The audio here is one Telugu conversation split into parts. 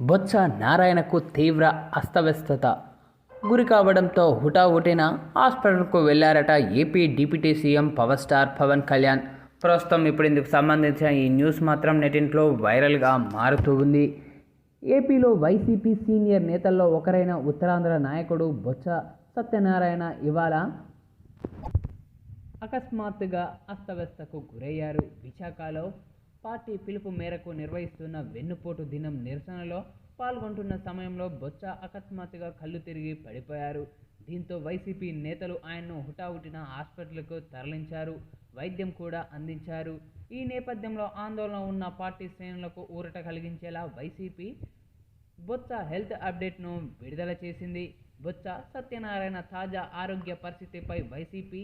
బొత్స నారాయణకు తీవ్ర అస్తవ్యస్తత. గురి కావడంతో హుటాహుటిన హాస్పిటల్కు వెళ్ళారట AP deputy CM power star Pawan Kalyan. ప్రస్తుతం ఇప్పుడు ఇందుకు సంబంధించిన ఈ న్యూస్ మాత్రం నెటింట్లో వైరల్గా మారుతూ ఉంది. ఏపీలో వైసీపీ సీనియర్ నేతల్లో ఒకరైన ఉత్తరాంధ్ర నాయకుడు బొత్స సత్యనారాయణ ఇవాళ అకస్మాత్తుగా అస్తవ్యస్తకు గురయ్యారు. విశాఖలో పార్టీ పిలుపు మేరకు నిర్వహిస్తున్న వెన్నుపోటు దినం నిరసనలో పాల్గొంటున్న సమయంలో బొత్స అకస్మాత్తుగా కళ్ళు తిరిగి పడిపోయారు. దీంతో వైసీపీ నేతలు ఆయన్ను హుటాహుటిన హాస్పిటల్కు తరలించారు. వైద్యం కూడా అందించారు. ఈ నేపథ్యంలో ఆందోళన ఉన్న పార్టీ శ్రేణులకు ఊరట కలిగించేలా వైసీపీ బొత్స హెల్త్ అప్డేట్ను విడుదల చేసింది. బొత్స సత్యనారాయణ తాజా ఆరోగ్య పరిస్థితిపై వైసీపీ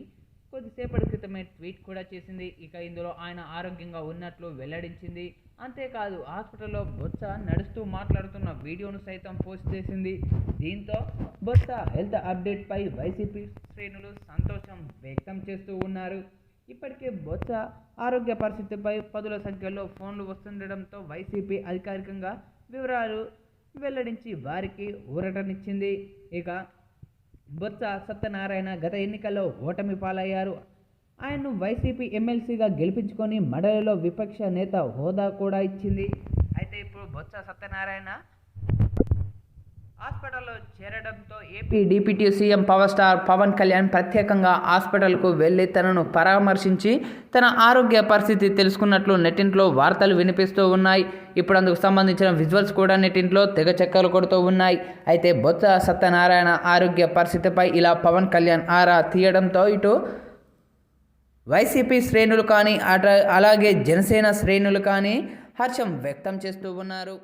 కొద్దిసేపటి క్రితమే ట్వీట్ కూడా చేసింది. ఇక ఇందులో ఆయన ఆరోగ్యంగా ఉన్నట్లు వెల్లడించింది. అంతేకాదు హాస్పిటల్లో బొత్స నడుస్తూ మాట్లాడుతున్న వీడియోను సైతం పోస్ట్ చేసింది. దీంతో బొత్స హెల్త్ అప్డేట్పై వైసీపీ శ్రేణులు సంతోషం వ్యక్తం చేస్తూ ఉన్నారు. ఇప్పటికే బొత్స ఆరోగ్య పరిస్థితిపై పదుల సంఖ్యలో ఫోన్లు వస్తుండటంతో వైసీపీ అధికారికంగా వివరాలు వెల్లడించి వారికి ఊరటనిచ్చింది. ఇక బొత్స సత్యనారాయణ గత ఎన్నికల్లో ఓటమి పాలయ్యారు. ఆయన్ను వైసీపీ ఎమ్మెల్సీగా గెలిపించుకొని మడలిలో విపక్ష నేత హోదా కూడా ఇచ్చింది. అయితే ఇప్పుడు బొత్స సత్యనారాయణ హాస్పిటల్లో చేరడంతో AP deputy CM power star Pawan Kalyan ప్రత్యేకంగా హాస్పిటల్కు వెళ్ళి తనను పరామర్శించి తన ఆరోగ్య పరిస్థితి తెలుసుకున్నట్లు నెట్టింట్లో వార్తలు వినిపిస్తూ ఉన్నాయి. ఇప్పుడు అందుకు సంబంధించిన విజువల్స్ కూడా నెట్టింట్లో తెగ చెక్కలు కొడుతూ ఉన్నాయి. అయితే బొత్స సత్యనారాయణ ఆరోగ్య పరిస్థితిపై ఇలా పవన్ కళ్యాణ్ ఆరా తీయడంతో ఇటు వైసీపీ శ్రేణులు కానీ అట అలాగే జనసేన శ్రేణులు కానీ హర్షం వ్యక్తం చేస్తూ ఉన్నారు.